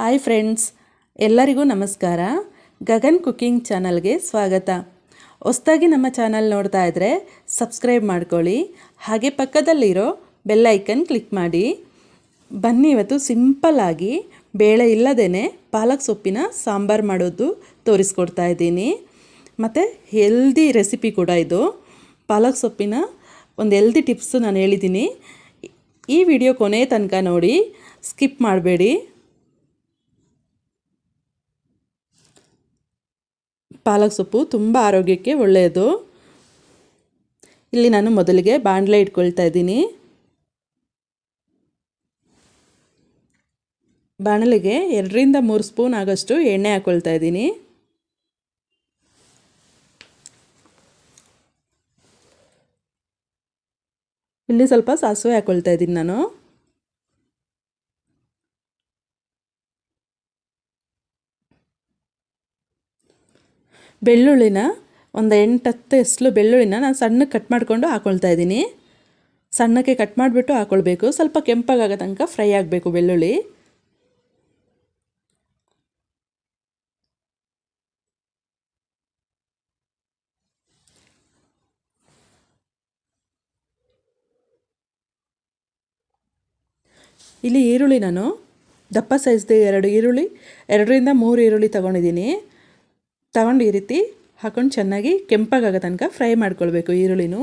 Hi friends, ಎಲ್ಲರಿಗೂ ನಮಸ್ಕಾರ. Gagan cooking ಚಾನಲ್ಗೆ ಸ್ವಾಗತ. ಹೊಸ್ದಾಗಿ ನಮ್ಮ ಚಾನಲ್ ನೋಡ್ತಾ ಇದ್ದರೆ ಸಬ್ಸ್ಕ್ರೈಬ್ ಮಾಡ್ಕೊಳ್ಳಿ, ಹಾಗೆ ಪಕ್ಕದಲ್ಲಿರೋ ಬೆಲ್ಲೈಕನ್ ಕ್ಲಿಕ್ ಮಾಡಿ. ಬನ್ನಿ ಇವತ್ತು ಸಿಂಪಲ್ಲಾಗಿ ಬೇಳೆ ಇಲ್ಲದೇ ಪಾಲಕ್ ಸೊಪ್ಪಿನ ಸಾಂಬಾರು ಮಾಡೋದು ತೋರಿಸ್ಕೊಡ್ತಾ ಇದ್ದೀನಿ. ಮತ್ತು ಹೆಲ್ದಿ ರೆಸಿಪಿ ಕೂಡ ಇದು. ಪಾಲಕ್ ಸೊಪ್ಪಿನ ಒಂದು ಹೆಲ್ದಿ ಟಿಪ್ಸು ನಾನು ಹೇಳಿದ್ದೀನಿ. ಈ ವಿಡಿಯೋ ಕೊನೆ ತನಕ ನೋಡಿ ಸ್ಕಿಪ್ ಮಾಡಬೇಡಿ. ಪಾಲಕ್ ಸೊಪ್ಪು ತುಂಬ ಆರೋಗ್ಯಕ್ಕೆ ಒಳ್ಳೆಯದು. ಇಲ್ಲಿ ನಾನು ಮೊದಲಿಗೆ ಬಾಣಲೆ ಇಟ್ಕೊಳ್ತಾ ಇದ್ದೀನಿ. ಬಾಣಲೆಗೆ ಎರಡರಿಂದ ಮೂರು ಸ್ಪೂನ್ ಆಗೋಷ್ಟು ಎಣ್ಣೆ ಹಾಕ್ಕೊಳ್ತಾ ಇದ್ದೀನಿ. ಇಲ್ಲಿ ಸ್ವಲ್ಪ ಸಾಸಿವೆ ಹಾಕ್ಕೊಳ್ತಾ ಇದ್ದೀನಿ ನಾನು. ಬೆಳ್ಳುಳ್ಳಿನ ಒಂದು ಎಂಟು ಹತ್ತು ಎಸ್ಲು ಬೆಳ್ಳುಳ್ಳಿನ ನಾನು ಸಣ್ಣಕ್ಕೆ ಕಟ್ ಮಾಡಿಕೊಂಡು ಹಾಕೊಳ್ತಾ ಇದ್ದೀನಿ. ಸಣ್ಣಕ್ಕೆ ಕಟ್ ಮಾಡಿಬಿಟ್ಟು ಹಾಕ್ಕೊಳ್ಬೇಕು ಸ್ವಲ್ಪ ಕೆಂಪಾಗೋ ತನಕ ಫ್ರೈ ಆಗಬೇಕು ಬೆಳ್ಳುಳ್ಳಿ. ಇಲ್ಲಿ ಈರುಳ್ಳಿ ನಾನು ದಪ್ಪ ಸೈಜ್ದು ಎರಡು ಈರುಳ್ಳಿ, ಎರಡರಿಂದ ಮೂರು ಈರುಳ್ಳಿ ತೊಗೊಂಡಿದ್ದೀನಿ. ತಗೊಂಡು ಈ ರೀತಿ ಹಾಕೊಂಡು ಚೆನ್ನಾಗಿ ಕೆಂಪಾಗೋ ತನಕ ಫ್ರೈ ಮಾಡ್ಕೊಳ್ಬೇಕು ಈರುಳ್ಳಿನೂ.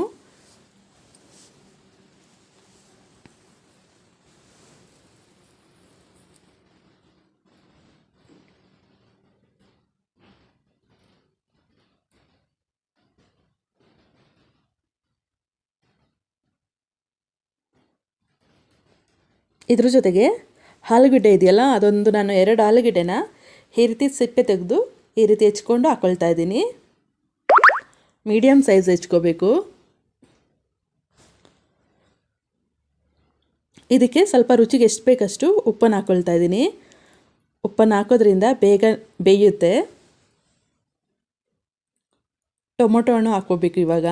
ಇದ್ರ ಜೊತೆಗೆ ಆಲೂಗಡ್ಡೆ ಇದೆಯಲ್ಲ, ಅದೊಂದು ನಾನು ಎರಡು ಆಲೂಗಡ್ಡೆನ ಈ ರೀತಿ ಸಿಪ್ಪೆ ತೆಗೆದು ಈ ರೀತಿ ಹೆಚ್ಕೊಂಡು ಹಾಕ್ಕೊಳ್ತಾ ಇದ್ದೀನಿ. ಮೀಡಿಯಮ್ ಸೈಜ್ ಹೆಚ್ಕೋಬೇಕು. ಇದಕ್ಕೆ ಸ್ವಲ್ಪ ರುಚಿಗೆ ಎಷ್ಟು ಬೇಕಷ್ಟು ಉಪ್ಪನ್ನು ಹಾಕ್ಕೊಳ್ತಾ ಇದ್ದೀನಿ. ಉಪ್ಪನ್ನು ಹಾಕೋದ್ರಿಂದ ಬೇಗ ಬೇಯುತ್ತೆ. ಟೊಮೊಟೊ ಹಣ್ಣು ಹಾಕ್ಕೋಬೇಕು ಇವಾಗ.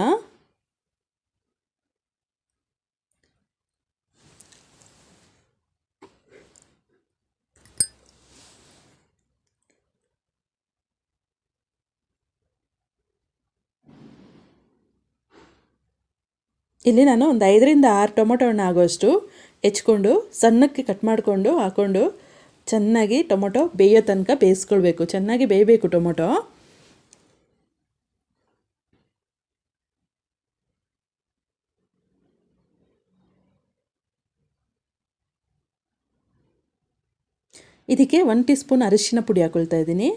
ಇಲ್ಲಿ ನಾನು ಒಂದು ಐದರಿಂದ ಆರು ಟೊಮೊಟೊ ಹಣ್ಣು ಆಗೋಷ್ಟು ಹೆಚ್ಕೊಂಡು, ಸಣ್ಣಕ್ಕೆ ಕಟ್ ಮಾಡಿಕೊಂಡು ಹಾಕ್ಕೊಂಡು ಚೆನ್ನಾಗಿ ಟೊಮೊಟೊ ಬೇಯೋ ತನಕ ಬೇಯಿಸ್ಕೊಳ್ಬೇಕು. ಚೆನ್ನಾಗಿ ಬೇಯಬೇಕು ಟೊಮೊಟೊ. ಇದಕ್ಕೆ ಒನ್ ಟೀ ಸ್ಪೂನ್ ಅರಿಶಿನ ಪುಡಿ ಹಾಕ್ಕೊಳ್ತಾ ಇದ್ದೀನಿ.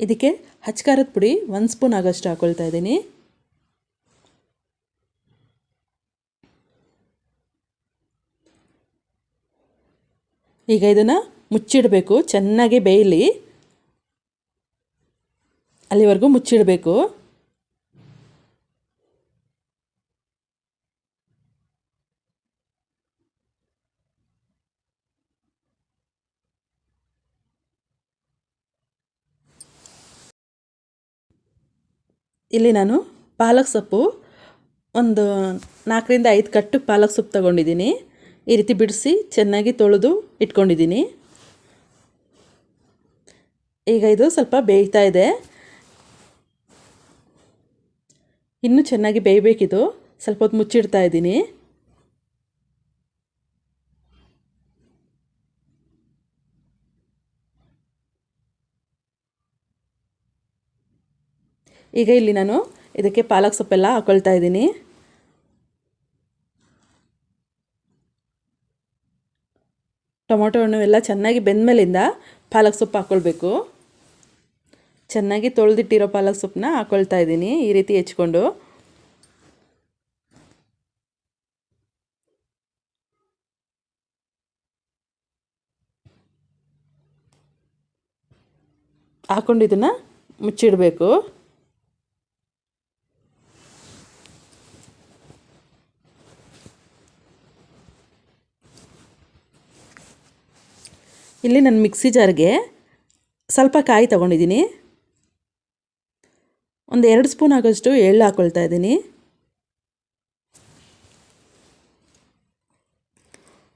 ಇದಕ್ಕೆ ಹಚ್ಕಾರದ ಪುಡಿ ಒಂದು ಸ್ಪೂನ್ ಆಗೋಷ್ಟು ಹಾಕ್ಕೊಳ್ತಾ ಇದ್ದೀನಿ. ಈಗ ಇದನ್ನು ಮುಚ್ಚಿಡಬೇಕು, ಚೆನ್ನಾಗಿ ಬೇಯಲಿ. ಅಲ್ಲಿವರೆಗೂ ಮುಚ್ಚಿಡಬೇಕು. ಇಲ್ಲಿ ನಾನು ಪಾಲಕ್ ಸೊಪ್ಪು ಒಂದು ನಾಲ್ಕರಿಂದ ಐದು ಕಟ್ಟು ಪಾಲಕ್ ಸೊಪ್ಪು ತಗೊಂಡಿದ್ದೀನಿ. ಈ ರೀತಿ ಬಿಡಿಸಿ ಚೆನ್ನಾಗಿ ತೊಳೆದು ಇಟ್ಕೊಂಡಿದ್ದೀನಿ. ಈಗ ಇದು ಸ್ವಲ್ಪ ಬೇಯ್ತಾ ಇದೆ. ಇನ್ನೂ ಚೆನ್ನಾಗಿ ಬೇಯಬೇಕಿದು. ಸ್ವಲ್ಪ ಹೊತ್ತು ಮುಚ್ಚಿಡ್ತಾ ಇದ್ದೀನಿ. ಈಗ ಇಲ್ಲಿ ನಾನು ಇದಕ್ಕೆ ಪಾಲಕ್ ಸೊಪ್ಪೆಲ್ಲ ಹಾಕೊಳ್ತಾ ಇದ್ದೀನಿ. ಟೊಮೊಟೊ ಹಣ್ಣು ಎಲ್ಲ ಚೆನ್ನಾಗಿ ಬೆಂದಮೇಲಿಂದ ಪಾಲಕ್ ಸೊಪ್ಪು ಹಾಕ್ಕೊಳ್ಬೇಕು ಚೆನ್ನಾಗಿ ತೊಳೆದಿಟ್ಟಿರೋ ಪಾಲಕ್ ಸೊಪ್ಪನ್ನ ಹಾಕ್ಕೊಳ್ತಾ ಇದ್ದೀನಿ ಈ ರೀತಿ ಹೆಚ್ಕೊಂಡು. ಹಾಕ್ಕೊಂಡು ಇದನ್ನು ಮುಚ್ಚಿಡಬೇಕು. ಇಲ್ಲಿ ನಾನು ಮಿಕ್ಸಿ ಜಾರ್ಗೆ ಸ್ವಲ್ಪ ಕಾಯಿ ತೊಗೊಂಡಿದ್ದೀನಿ. ಒಂದು ಎರಡು ಸ್ಪೂನ್ ಆಗೋಷ್ಟು ಎಳ್ಳು ಹಾಕ್ಕೊಳ್ತಾ ಇದ್ದೀನಿ.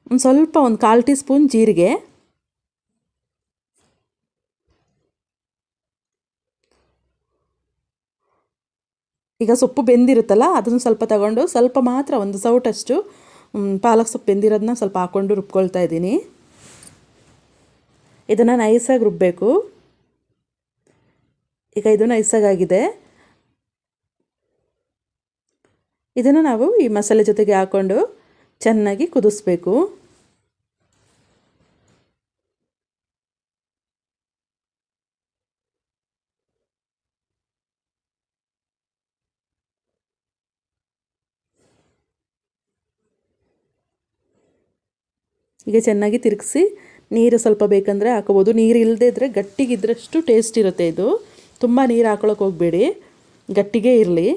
ಒಂದು ಸ್ವಲ್ಪ ಒಂದು ಕಾಲು ಟೀ ಸ್ಪೂನ್ ಜೀರಿಗೆ. ಈಗ ಸೊಪ್ಪು ಬೆಂದಿರುತ್ತಲ್ಲ, ಅದನ್ನು ಸ್ವಲ್ಪ ತಗೊಂಡು ಸ್ವಲ್ಪ ಮಾತ್ರ ಒಂದು ಸೌಟಷ್ಟು ಪಾಲಕ್ ಸೊಪ್ಪು ಬೆಂದಿರೋದನ್ನ ಸ್ವಲ್ಪ ಹಾಕ್ಕೊಂಡು ರುಬ್ಕೊಳ್ತಾ ಇದ್ದೀನಿ. ಇದನ್ನು ನೈಸಾಗಿ ರುಬ್ಬಬೇಕು ಈಗ ಇದು ನೈಸಾಗಿದೆ ಇದನ್ನು ನಾವು ಈ ಮಸಾಲೆ ಜೊತೆಗೆ ಹಾಕ್ಕೊಂಡು ಚೆನ್ನಾಗಿ ಕುದಿಸ್ಬೇಕು. ಈಗ ಚೆನ್ನಾಗಿ ತಿರುಗಿಸಿ ನೀರು ಸ್ವಲ್ಪ ಬೇಕಂದರೆ ಹಾಕೋಬೋದು. ನೀರು ಇಲ್ಲದೇ ಇದ್ದರೆ ಗಟ್ಟಿಗಿದ್ರಷ್ಟು ಟೇಸ್ಟ್ ಇರುತ್ತೆ ಇದು. ತುಂಬ ನೀರು ಹಾಕೊಳಕ್ಕೆ ಹೋಗಬೇಡಿ. ಗಟ್ಟಿಗೆ ಇರಲಿ.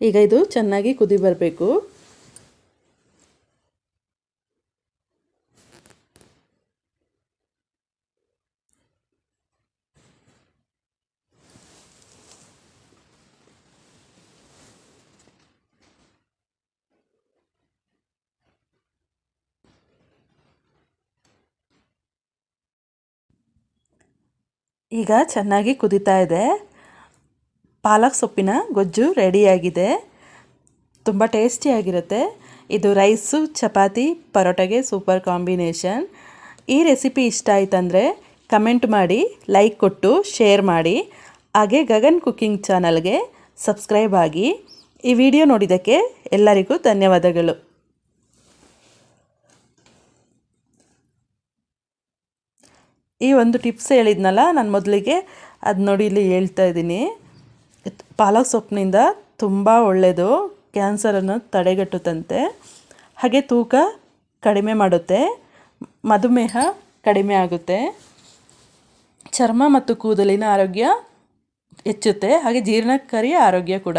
ಈಗ ಇದು ಚೆನ್ನಾಗಿ ಕುದಿ ಬರಬೇಕು. ಈಗ ಚೆನ್ನಾಗಿ ಕುದೀತಾ ಇದೆ. ಪಾಲಕ್ ಸೊಪ್ಪಿನ ಗೊಜ್ಜು ರೆಡಿಯಾಗಿದೆ ತುಂಬ ಟೇಸ್ಟಿಯಾಗಿರುತ್ತೆ ಇದು ರೈಸು ಚಪಾತಿ, ಪರೋಟಗೆ ಸೂಪರ್ ಕಾಂಬಿನೇಷನ್ ಈ ರೆಸಿಪಿ ಇಷ್ಟ ಆಯ್ತಂದರೆ ಕಮೆಂಟ್ ಮಾಡಿ ಲೈಕ್ ಕೊಟ್ಟು ಶೇರ್ ಮಾಡಿ. ಹಾಗೆ ಗಗನ್ ಕುಕ್ಕಿಂಗ್ ಚಾನಲ್ಗೆ ಸಬ್ಸ್ಕ್ರೈಬ್ ಆಗಿ ಈ ವಿಡಿಯೋ ನೋಡಿದ್ದಕ್ಕೆ ಎಲ್ಲರಿಗೂ ಧನ್ಯವಾದಗಳು. ಈ ಒಂದು ಟಿಪ್ಸ್ ಹೇಳಿದ್ನಲ್ಲ, ನಾನು ಮೊದಲಿಗೆ ಅದು ನೋಡಿ ಇಲ್ಲಿ ಹೇಳ್ತಾ ಇದ್ದೀನಿ. ಪಾಲಕ್ ಸೊಪ್ಪಿನಿಂದ ತುಂಬ ಒಳ್ಳೆಯದು ಕ್ಯಾನ್ಸರನ್ನು ತಡೆಗಟ್ಟುತ್ತಂತೆ. ಹಾಗೆ ತೂಕ ಕಡಿಮೆ ಮಾಡುತ್ತೆ, ಮಧುಮೇಹ ಕಡಿಮೆ ಆಗುತ್ತೆ. ಚರ್ಮ ಮತ್ತು ಕೂದಲಿನ ಆರೋಗ್ಯ ಹೆಚ್ಚುತ್ತೆ, ಹಾಗೆ ಜೀರ್ಣಕಾರಿ ಆರೋಗ್ಯ ಕೂಡ.